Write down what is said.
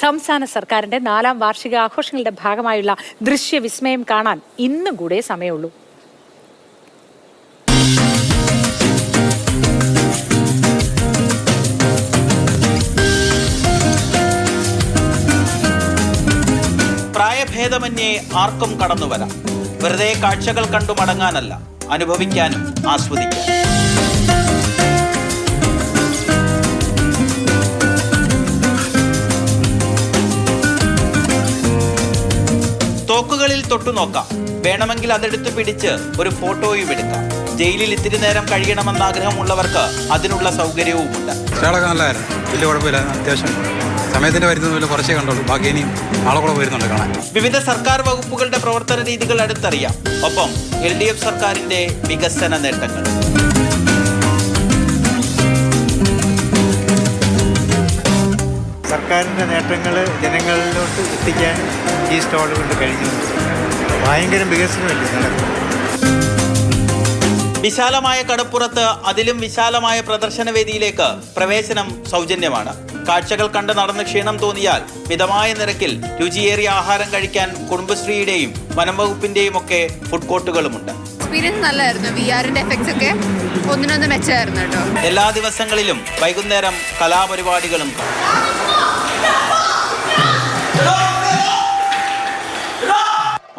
സംസ്ഥാന സർക്കാരിന്റെ നാലാം വാർഷിക ആഘോഷങ്ങളുടെ ഭാഗമായുള്ള ദൃശ്യവിസ്മയം കാണാൻ ഇന്നും കൂടെ സമയമുള്ളൂ. പ്രായഭേദമന്യേ ആർക്കും കടന്നു വരാം വെറുതെ കാഴ്ചകൾ കണ്ടു മടങ്ങാനല്ല. അനുഭവിക്കാനും ആസ്വദിക്കാനും. തോക്കുകളിൽ തൊട്ടു നോക്കാം. വേണമെങ്കിൽ അതെടുത്ത് പിടിച്ച് ഒരു ഫോട്ടോയും എടുക്കാം. ജയിലിൽ ഇത്തിരി നേരം കഴിയണമെന്ന ആഗ്രഹമുള്ളവർക്ക് അതിനുള്ള സൗകര്യവുമുണ്ട്. ഉണ്ട് നല്ലതായിരുന്നു വലിയ കുഴപ്പമില്ല. അത്യാവശ്യം സമയത്തിന്റെ കുറച്ചേ കണ്ടുള്ളൂ. ബാക്കി ഇനിയും നാളെ കൂടെ വരുന്നുണ്ട് കാണാൻ. വിവിധ സർക്കാർ വകുപ്പുകളുടെ പ്രവർത്തന രീതികൾ അടുത്തറിയാം. ഒപ്പം എൽ ഡി എഫ് സർക്കാരിന്റെ വികസന നേട്ടങ്ങൾ. സർക്കാരിന്റെ നേട്ടങ്ങൾ ജനങ്ങളിലോട്ട് എത്തിക്കാൻ ഈ സ്റ്റാൾ കൊണ്ട് കഴിഞ്ഞു. ഭയങ്കര വികസനമല്ലേ നടക്കുന്നത്? വിശാലമായ കടപ്പുറത്ത് അതിലും വിശാലമായ പ്രദർശനവേദിയിലേക്ക് പ്രവേശനം സൗജന്യമാണ്. കാഴ്ചകൾ കണ്ട് നടന്ന് ക്ഷീണം തോന്നിയാൽ മിതമായ നിരക്കിൽ രുചിയേറിയ ആഹാരം കഴിക്കാൻ കുടുംബശ്രീയുടെയും വനം വകുപ്പിന്റെയും ഒക്കെ ഫുഡ് കോർട്ടുകളുമുണ്ട് എക്സ്പീരിയൻസ് നല്ലായിരുന്നു. വി ആറിന്റെ എഫക്ട്സ് ഒക്കെ ഒന്നിനൊന്ന് മെച്ചമായിരുന്നു കേട്ടോ. എല്ലാ ദിവസങ്ങളിലും വൈകുന്നേരം കലാപരിപാടികളും കാണും.